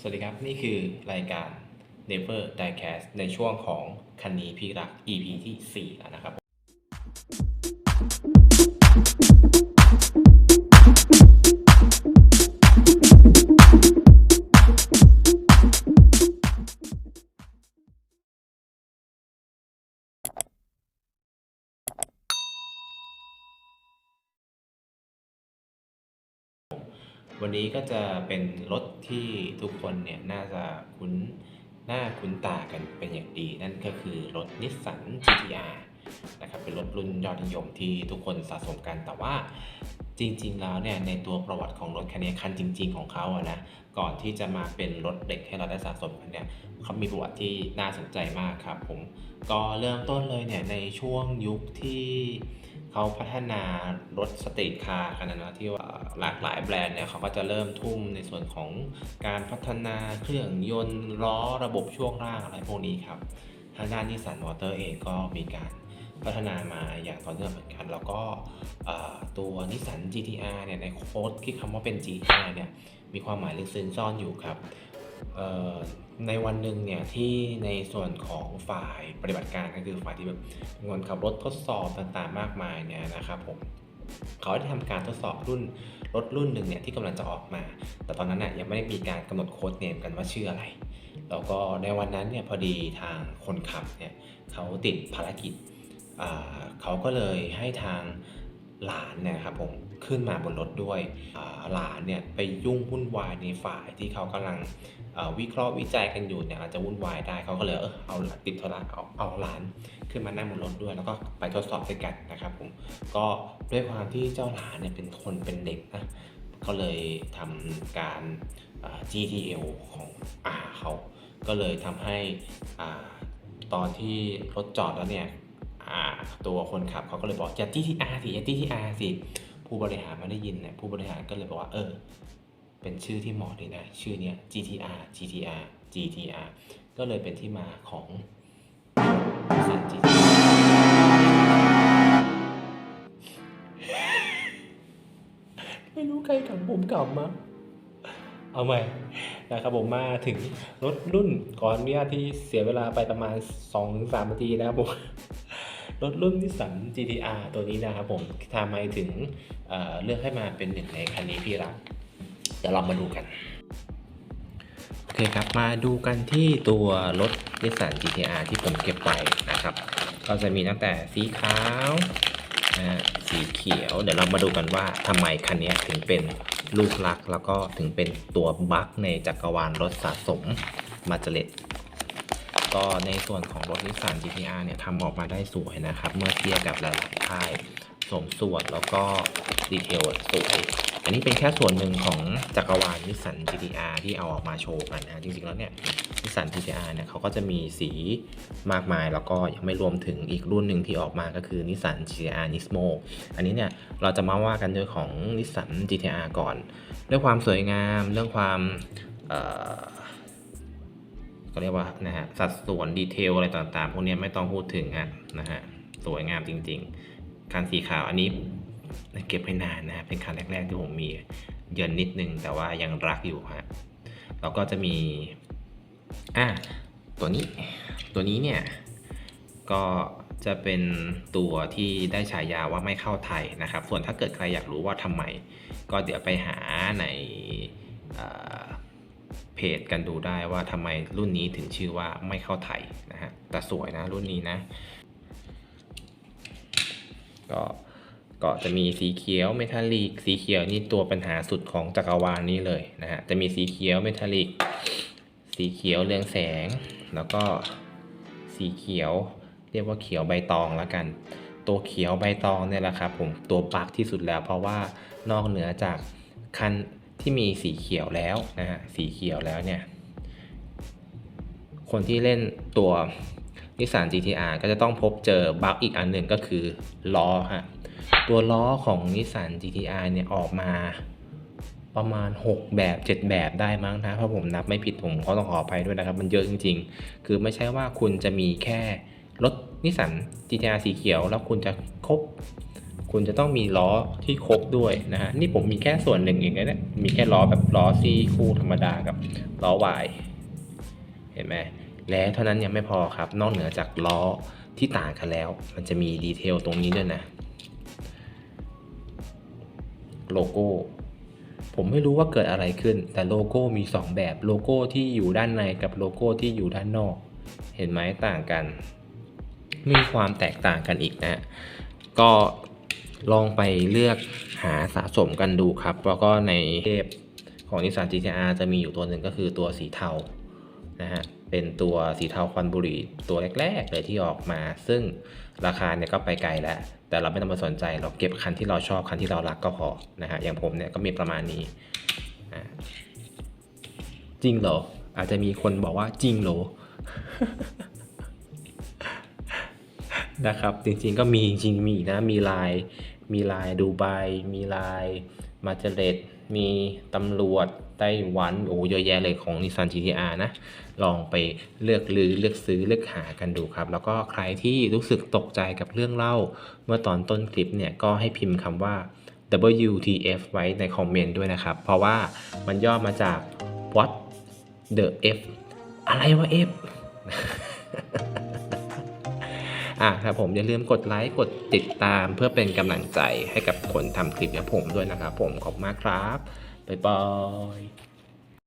สวัสดีครับ นี่คือรายการ Never Diecast ในช่วงของคันนี้พี่รัก EP ที่ 4 แล้วนะครับ วันนี้ก็จะเป็นรถที่ทุกคนเนี่ยน่าจะคุ้นหน้าคุ้นตากันเป็นอย่างดี นั่นก็คือรถนิสสัน GTR นะครับเป็นรถรุ่นยอดนิยมที่ทุกคนสะสมกันแต่ว่าจริงๆ แล้วเนี่ยในตัวประวัติของรถคันนี้คันจริง ๆ ของเขาอะนะก่อนที่จะมาเป็นรถเด็กให้เราได้สะสมกันเนี่ยเขามีประวัติที่น่าสนใจมากครับผมก็เริ่มต้นเลยเนี่ยในช่วงยุคที่เขาพัฒนารถสตรีทคาร์กันนะที่ว่าหลากหลายแบรนด์เนี่ยเขาก็จะเริ่มทุ่มในส่วนของการพัฒนาเครื่องยนต์ล้อระบบช่วงล่างอะไรพวกนี้ครับทางด้านนิสสันมอเตอร์เองก็มีการ พัฒนามาอย่างต่อเนื่องเหมือนกัน แล้วก็ตัวนิสสัน GTR เนี่ยในโค้ดที่คำว่าเป็น GTR เนี่ยมีความหมายลึกซึ้งซ่อนอยู่ครับในวันหนึ่งเนี่ยที่ในส่วนของฝ่ายปฏิบัติการก็คือฝ่ายที่แบบมีคนขับรถทดสอบต่างๆมากมายเนี่ยนะครับผมเขาได้ทำการทดสอบรุ่นรถรุ่นหนึ่งเนี่ยที่กำลังจะออกมา แต่ตอนนั้นน่ยยังไม่ได้มีการกำหนดโค้ดเนมกันว่าชื่ออะไร แล้วก็ในวันนั้นเนี่ยพอดีทางคนขับเนี่ยเขาติดภารกิจ เขาก็เลยให้ทางหลานเนี่ยครับผมขึ้นมาบนรถด้วยหลานเนี่ยไปยุ่งวุ่นวายในฝ่ายที่เขากำลังวิเคราะห์วิจัยกันอยู่เนี่ยอาจจะวุ่นวายได้เขาก็เลยเออเอาติดโทรศัพท์เอาเอาหลานขึ้นมานั่งบนรถด้วย แล้วก็ไปทดสอบด้วยกันนะครับผมก็ด้วยความที่เจ้าหลานเนี่ยเป็นคนเป็นเด็กนะก็เลยทำการอ่า GTL ของอาเขา ก็เลยทำให้ตอนที่รถจอดแล้วเนี่ย ตัวคนขับเขาก็เลยบอกอย่า GTR สิอย่า GTR สิผู้บริหารมาได้ยินเนี่ยผู้บริหารก็เลยบอกว่าเออ เป็นชื่อที่เหมาะเลยนะ ชื่อเนี้ย GTR GTR GTR ก็เลยเป็นที่มาของสัน GTR ไม่รู้ใครกับผมกลับมาเอาใหม่นะครับผมมาถึงรถรุ่นก่อนอนุญาตที่เสียเวลาไปประมาณ2-3นาทีนะครับผม รถรุ่นนิสสัน GTR ตัวนี้นะครับผมทำไมถึงเเลือกให้มาเป็นหนึ่งในคันนี้พี่รัก เดี๋ยวเรามาดูกัน โอเคครับ มาดูกันที่ตัวรถนิสสัน GTR ที่ผมเก็บไว้นะครับ ก็จะมีตั้งแต่สีขาวนะสีเขียว เดี๋ยวเรามาดูกันว่าทำไมคันนี้ถึงเป็นลูกรัก แล้วก็ถึงเป็นตัวบัคในจักรวาลรถสะสมมาเจเลต ก็ในส่วนของรถนิสสัน GTR เนี่ยทำออกมาได้สวยนะครับ เมื่อเทียบกับหลายๆค่ายสมส่วนแล้วก็ดีเทลสวย อันนี้เป็นแค่ส่วนหนึ่งของจักรวาลนิสสัน GTR ที่เอาออกมาโชว์กันนะจริงๆแล้วเนี่ยนิสสัน GTR เนี่ยเขาก็จะมีสีมากมายแล้วก็ยังไม่รวมถึงอีกรุ่นหนึ่งที่ออกมาก็คือนิสสัน GTR Nismo อันนี้เนี่ยเราจะมาว่ากันด้วยของนิสสัน GTR ก่อนเรื่องความสวยงามเรื่องความ ก็เรียกว่านะฮะสัดส่วนดีเทลอะไรต่างๆ พวกนี้ไม่ต้องพูดถึงอะนะฮะสวยงามจริงๆ คันสีขาวอันนี้เก็บไปนานนะครับเป็นคันแรกๆที่ผมมีเยินนิดนึงแต่ว่ายังรักอยู่ฮะแล้วก็จะมีอะตัวนี้ตัวนี้เนี่ยก็จะเป็นตัวที่ได้ฉายาว่าไม่เข้าไทยนะครับ ส่วนถ้าเกิดใครอยากรู้ว่าทำไม ก็เดี๋ยวไปหาใน เพจกันดูได้ว่าทำไมรุ่นนี้ถึงชื่อว่าไม่เข้าไทยนะฮะแต่สวยนะรุ่นนี้นะ ก็ก็จะมีสีเขียวเมทัลลิกสีเขียวนี่ตัวปัญหาสุดของจักรวาลนี้เลยนะฮะจะมีสีเขียวเมทัลลิกสีเขียวเรืองแสง แล้วก็สีเขียวเรียกว่าเขียวใบตองแล้วกัน ตัวเขียวใบตองเนี่ยแหละครับผมตัวปักที่สุดแล้วเพราะว่านอกเหนือจากคัน ที่มีสีเขียวแล้วนะฮะสีเขียวแล้วเนี่ยคนที่เล่นตัวนิสสัน GTR ก็จะต้องพบเจอบั๊กอีกอันหนึ่งก็คือล้อฮะตัวล้อของนิสสัน GTR เนี่ยออกมาประมาณ 6 แบบ 7 แบบได้มั้งนะถ้าผมนับไม่ผิดผมก็ต้องขออภัยด้วยนะครับ มันเยอะจริง ๆ คือไม่ใช่ว่าคุณจะมีแค่รถนิสสัน GTR สีเขียว แล้วคุณจะครบ คุณจะต้องมีล้อที่ครบด้วยนะฮะนี่ผมมีแค่ส่วนหนึ่งเองนะเนี่ยมีแค่ล้อแบบล้อซี่คู่ธรรมดากับล้อวายเห็นไหมและเท่านั้นยังไม่พอครับ นอกเหนือจากล้อที่ต่างกันแล้ว มันจะมีดีเทลตรงนี้ด้วยนะโลโก้ ผมไม่รู้ว่าเกิดอะไรขึ้น แต่โลโก้มี 2 แบบโลโก้ที่อยู่ด้านในกับโลโก้ที่อยู่ด้านนอก เห็นไหมต่างกัน มีความแตกต่างกันอีกนะ ก็ ลองไปเลือกหาสะสมกันดูครับ แล้วก็ในเทพของ Nissan GTR จะมีอยู่ตัวหนึ่งก็คือตัวสีเทานะฮะเป็นตัวสีเทาควันบุหรี่ตัวแรกๆเลยที่ออกมา ซึ่งราคาเนี่ยก็ไปไกลแล้ว แต่เราไม่ต้องมาสนใจเราเก็บคันที่เราชอบคันที่เรารักก็พอนะฮะอย่างผมเนี่ยก็มีประมาณนี้จริงเหรออาจจะมีคนบอกว่าจริงเหรอ นะครับ จริงๆก็มีจริงๆมีนะ มีลาย มีลายดูไบ มีลายมาเจเลตมีตำรวจไต้หวันโอ้เยอะแยะเลยของ Nissan GTR นะ ลองไปเลือกลือเลือกซื้อเลือกหากันดูครับ แล้วก็ใครที่รู้สึกตกใจกับเรื่องเล่า เมื่อตอนต้นคลิปเนี่ย ก็ให้พิมพ์คำว่า WTF ไว้ในคอมเมนต์ด้วยนะครับ เพราะว่ามันย่อมาจาก what the F อะไรวะ F อะครับผมอย่าลืมกดไลค์กดติดตามเพื่อเป็นกำลังใจให้กับคนทำคลิปอย่างผมด้วยนะครับผมขอบมากครับบ๊ายบาย